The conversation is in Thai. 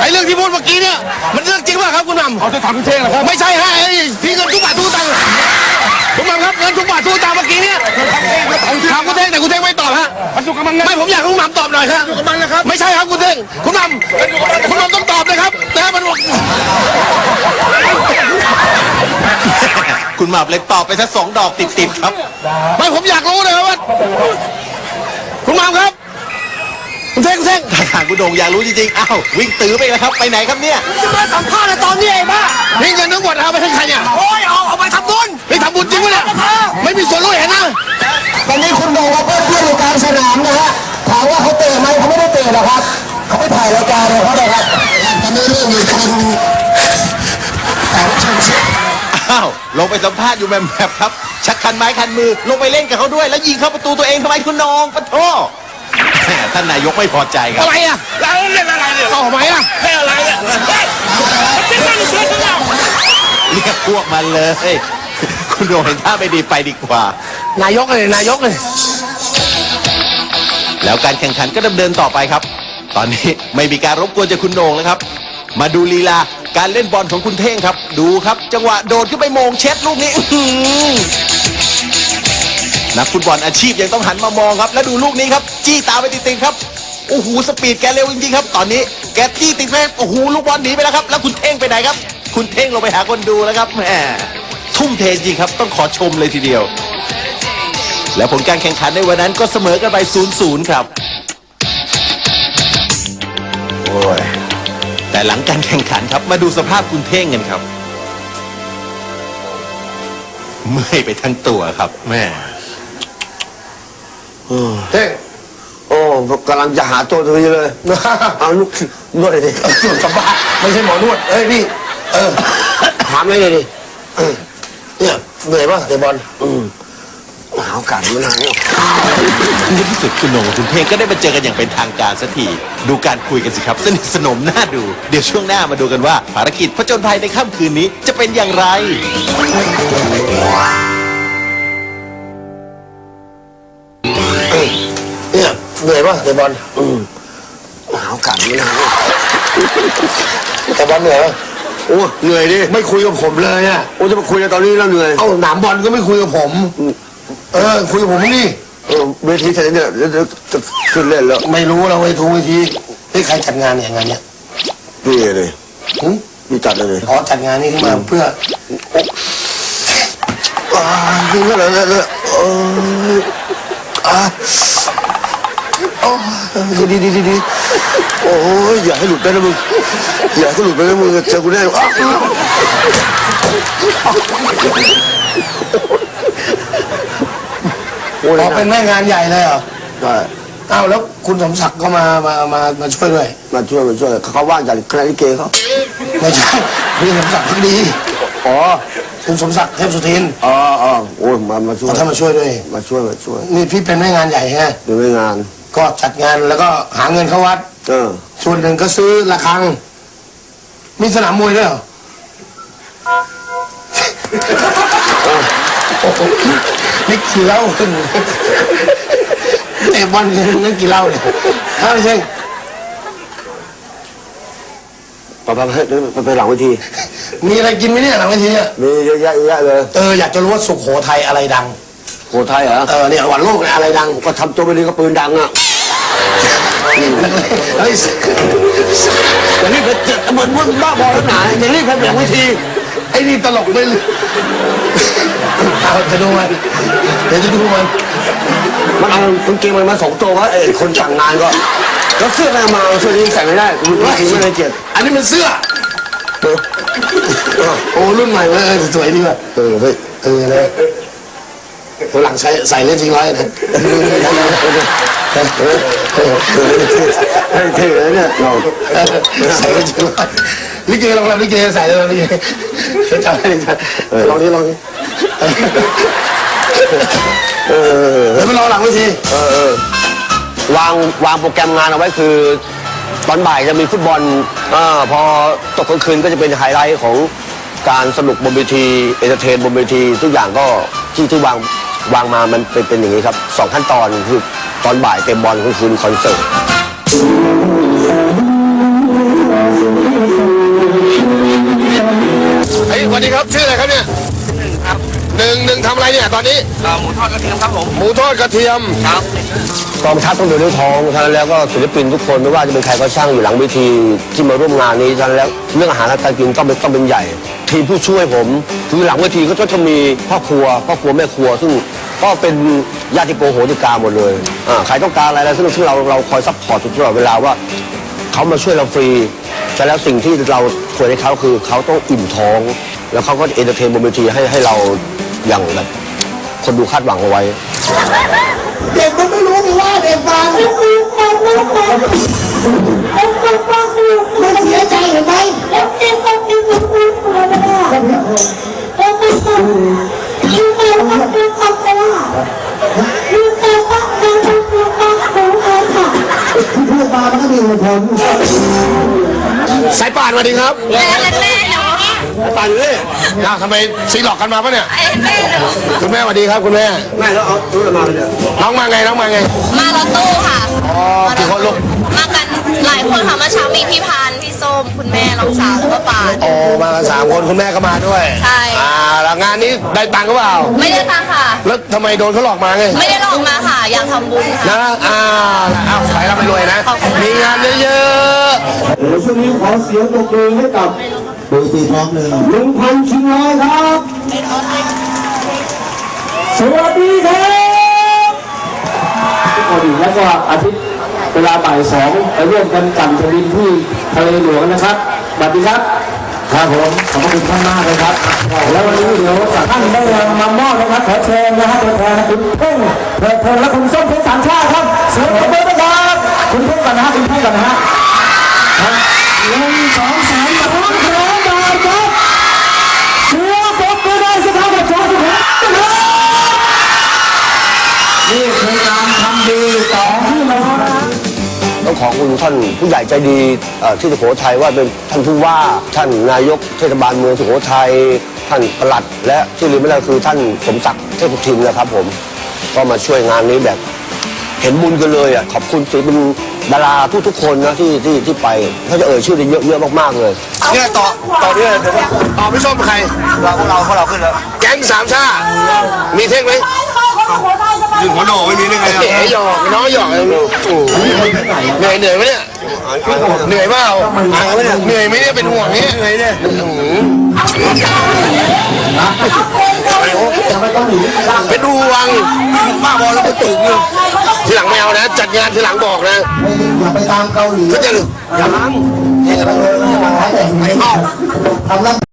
ไอ้เรื่องที่พูดเมื่อกี้เนี่ยมันเรื่องจริงป่ะครับคุณหม่ำเขาจะทำเท่งเหรอครับไม่ใช่ฮะไอ้พี่เงินทุกบาททุกสตังค์คุณหม่ำครับเงินทุกบาททุกสตังค์เมื่อกี้เนี่ยถามคุณเท่งแต่คุณเท่งไม่ตอบฮะมันอยู่กับมันไงไม่ผมอยากให้คุณหม่ำตอบหน่อยครับอยู่กับมันนะครับไม่ใช่ครับคุณเท่งคุณหม่ำคุณหม่ำต้องตอบเลยครับแต่มันบอกคุณหมาบเลยตอบไปสักสองดอกติดๆครับไม่ผมอยากรู้เลยว่าคุณหม่ำครับ คุณเท่งเท่งถ้าทางคุณโด่งอยากรู้จริงๆอ้าววิ่งตื้อไปแล้วครับ ไปไหนครับเนี่ย จะมาสัมภาษณ์ตอนนี้ไอ้บ้านี่เงินทั้งหมดเอาไปให้ใครเนี่ยโอ้ยเอาเอาไปทำบุญไปทำบุญจริงไหมเนี่ยไม่มีส่วนรู้เห็นนะตอนนี้คุณโดว่าเพื่อนเพื่อนอยู่กลางสนามนะฮะถามว่าเขาเตะไหมเขาไม่ได้เตะหรอกครับเขาไปถ่ายรายการเลยเขาเลยครับตอนนี้เรื่องมีคนแต่ชนเชื่ออ้าวลงไปสัมภาษณ์อยู่แบบแบบครับ ชักคันไม้คันมือ ลงไปเล่นกับเขาด้วย แล้วยิงเข้าประตูตัวเองทำไมคุณนองปะโทแหม ท่านนายกไม่พอใจครับ อะไรอะแล้วเล่นอะไรเนี่ยเอาทำไมอะเล่นอะไรเนี่ยเฮ้ยมันเป็นการเสียของเราเรียกพวกมันเลย คุณโด่งเห็นท่าไม่ดีไปดีกว่า นายกเลยนายกเลย แล้วการแข่งขันก็ดำเนินต่อไปครับ ตอนนี้ไม่มีการรบกวนจากคุณโหน่งแล้วครับ มาดูลีลาการเล่นบอลของคุณเท่งครับ ดูครับ จังหวะโดดขึ้นไปโมงเช็ดลูกนี้อื้อหือ นักฟุตบอลอาชีพยังต้องหันมามองครับ แล้วดูลูกนี้ครับ จี้ตาไปติดๆครับโอ้โหสปีดแกเร็วจริงๆครับ ตอนนี้แกจี้ติดไปโอ้โหลูกบอลหนีไปแล้วครับ แล้วคุณเท่งไปไหนครับ คุณเท่งลงไปหาคนดูแล้วครับแหมทุ่มเทจริงครับ ต้องขอชมเลยทีเดียว และผลการแข่งขันในวันนั้นก็เสมอกันไป 0-0 ครับโอ้ยแต่หลังการแข่งขันครับมาดูสภาพคุณเท่งกันครับ เมื่อยไปทั้งตัวครับแม่ เฮ้ยโอ้กำลังจะหาตัวตรงนี้เลย เอาลูกนวดเลยดิจุดกับบ้าไม่ใช่หมอนวดเอ้ยพี่ เออ ถามเลยดิเออเนี่ยเหนื่อยป่ะเตะบอลหาโอกาสมันหายในที่สุดคุณโหนงกับคุณเท่งก็ได้มาเจอกันอย่างเป็นทางการสักทีดูการคุยกันสิครับ สนิทสนมน่าดู เดี๋ยวช่วงหน้ามาดูกันว่าภารกิจผจญภัยในค่ำคืนนี้จะเป็นอย่างไร เนี่ยเหนื่อยป่ะเตะบอลหาโอกาสมันหายเตะบอลเหนื่อยป่ะโอ้เหนื่อยดิไม่คุยกับผมเลยอะโอ้จะมาคุยกันตอนนี้แล้วเหนื่อยเอ้าหนามบอลก็ไม่คุยกับผม เออ คุยกับผมนี่เออเวทีเสร็จแล้วเนี่ยเดี๋ยวจะจะขึ้นเล่นแล้วไม่รู้เราไปทุกวิธีเฮ้ยใครจัดงานเนี่ยงานเนี้ยพี่เลยหึพี่จัดเลยอ๋อจัดงานนี้ขึ้นมาเพื่ออ่านี่ก็เลยเลยเอออ่าโอ้ย ดีดีดีดีโอ้ยอย่าให้หลุดไปนะมึง อย่าให้หลุดไปนะมึงเจอกูแน่อะโอ้ยอ๋อเป็นแม่งานใหญ่เลยเหรอได้อ้าวแล้วคุณสมศักดิ์ก็มามามามาช่วยด้วย มาช่วยมาช่วยเขาว่างจากคณะลิเกเขา ไม่ใช่พี่สมศักดิ์พักดี อ๋อ คุณสมศักดิ์เทพสุทินอ๋ออ๋อโอ้ยมามาช่วยเอาท่านมาช่วยด้วย มาช่วยมาช่วยนี่พี่เป็นแม่งานใหญ่ฮะ เดี๋ยวไม่งาน ก็จัดงานแล้วก็หาเงินเข้าวัด เออ ส่วนหนึ่งก็ซื้อระฆัง มีสนามมวยด้วยเหรอโอ้โหนี่กี่เหล้าขึ้นเตะบอลกันนั่นกี่เหล้าเนี่ยเอ้าไม่ใช่ไปไปไปไปหลังเวทีมีอะไรกินไหมเนี่ยหลังเวทีเนี่ยมีเยอะแยะเยอะแยะเลยเอออยากจะรู้ว่าสุโขทัยอะไรดัง โหไทยเหรอเออเนี่ยวันโลกเนี่ยอะไรดัง ก็ทำตัวไม่ดีก็ปืนดังอะ เฮ้ยอย่างนี้เป็นเหมือนมึงบ้าบอแล้วหนาอย่างนี้เป็นหลังเวทีไอ้นี่ตลกไปเลยเอาจะดูมันเดี๋ยวจะดูมันมันเอากางเกงมันมาสองตัววะไอ้คนสั่งงานก็แล้วเสื้อมันเอามาเสื้อนี้ใส่ไม่ได้คุณไม่ไม่ได้เกียรติอันนี้มันเสื้อเออเออโอ้รุ่นใหม่เว้ยเออสวยดีว่ะเออเฮ้ยเออนะตัวหลังใส่ใส่เล่นจริงร้อยนะ เออเออเฮ้ยเท่เลยเนี่ยเราใส่เล่นจริงร้อยลิเกลองรับลิเกใส่เลยลิเกจำได้เลยจ้ะลองนี้ลองนี้เออเดี๋ยวไปรอหลังเวทีเออเออวางวางโปรแกรมงานเอาไว้คือ ตอนบ่ายจะมีฟุตบอลอ่าพอตกกลางคืนก็จะเป็นไฮไลท์ของการสนุกบนเวทีเอนเตอร์เทนบนเวทีทุกอย่างก็ที่ที่วางวางมามันเป็นเป็นอย่างนี้ครับสองขั้นตอนคือ ตอนบ่ายเต็มบอลกลาคืนคอนเสิร์ตเฮ้ยสวัสดีครับชื่ออะไรครับเนี่ยหนึ่งครับหนึ่งหนึ่งทำอะไรเนี่ยตอนนี้หมูทอดกระเทียมครับผม หมูทอดกระเทียม ครับ กองทัพต้องเดินด้วยท้องฉะนั้นแล้วก็ศิลปินทุกคนไม่ว่าจะเป็นใครก็ช่างอยู่หลังเวทีที่มาร่วมงานนี้ฉะนั้นแล้วเรื่องอาหารและการกินต้องเป็นต้องเป็นใหญ่ ทีมผู้ช่วยผม คือหลังเวทีก็จะมีพ่อครัวพ่อครัวแม่ครัว ซึ่งก็เป็นญาติโกโหติกาหมดเลยอ่าใครต้องการอะไรแล้วซึ่งซึ่งเราเราคอยซัพพอร์ตตลอดเวลาว่าเขามาช่วยเราฟรีแต่แล้วสิ่งที่เราควรให้เขาคือเขาต้องอิ่มท้อง แล้วเขาก็เอนเตอร์เทนบนเวทีให้ให้เราอย่างแบบคนดูคาดหวังเอาไว้ เด็กมันไม่รู้นี่ว่าเด็กฟังมันเสียใจเห็นไหมที่พูดมามันก็มีเหตุผลสายป่านสวัสดีครับแม่แม่หนู สายป่านอยู่นี่ นะทำไมซีหลอกกันมาปะเนี่ยไอ้แม่หนูคุณแม่สวัสดีครับคุณแม่ แม่แล้วเอาตู้มาเลยน้องมาไงน้องมาไง มารถตู้ค่ะอ๋อกี่คนลูก มากันหลายคนค่ะเมื่อเช้ามีพี่พานพี่ส้มคุณแม่น้องสาวแล้วก็ป่าน โอ้มากันสามคนคุณแม่ก็มาด้วยใช่ อ่าแล้วงานนี้ได้ตังค์หรือเปล่า ไม่ได้ตังค่ะ แล้วทำไมโดนเขาหลอกมาไง ไม่ได้หลอกมาค่ะ อยากทำบุญค่ะ นะอ่าอ้าวไปเราไปรวยนะ ขอบคุณค่ะ มีงานเยอะเดี๋ยวช่วงนี้ขอเสียงปรบมือให้กับ ดูตีพร้อมเลยลุงพันธ์ชิงร้อยครับ สวัสดีครับทุกคนแล้วก็อาทิตย์เวลาบ่ายสองไปร่วมกันจันทรินที่ทะเลหลวงนะครับสวัสดีครับ ครับผมขอบคุณท่านมากเลยครับ แล้ววันนี้เดี๋ยวท่านได้มามอบนะครับขอเชิญนะฮะตัวแทนคุณเพ่งเปิดเทอมและคุณส้มเพชรสามชาติครับเสียงปรบมือนะครับคุณเพ่งก่อนนะฮะคุณเพ่งก่อนนะฮะหนึ่งสองสามสาม คุณท่านผู้ใหญ่ใจดีเอ่อที่สุโขทัยว่าเป็นท่านผู้ว่าท่านนายกเทศบาลเมืองสุโขทัยท่านปลัด และที่ลืมไม่ได้คือท่านสมศักดิ์เทพทินนะครับผมก็มาช่วยงานนี้แบบ เห็นบุญกันเลยอะขอบคุณศิลปินดาราทุกๆคนนะที่ที่ที่ไปเขาจะเอ่ยชื่อได้เยอะเยอะมากๆเลยๆเนี่ยต่อต่อเนี่ยเดี๋ยวต่อไม่ชอบใครเราพวกเราพวกเราขึ้นแล้วแก๊งสามชาติมีเท่งไหม ยืนหัวโหนไม่มีได้ไงเอ๋หยอกน้องหยอกโอ้โหเหนื่อยเหนื่อยไหมเนี่ยเหนื่อยเปล่าเหนื่อยไหมเนี่ยเป็นห่วงเนี่ยเหนื่อยเนี่ยเป็นห่วงบ้าบอแล้วก็ตึงเลยทีหลังไม่เอานะ จัดงานทีหลังบอกนะอย่าไปตามเกาหลีก็จะอย่าล้างอย่าไปเลยอย่าไปแต่งไม่ทำรับ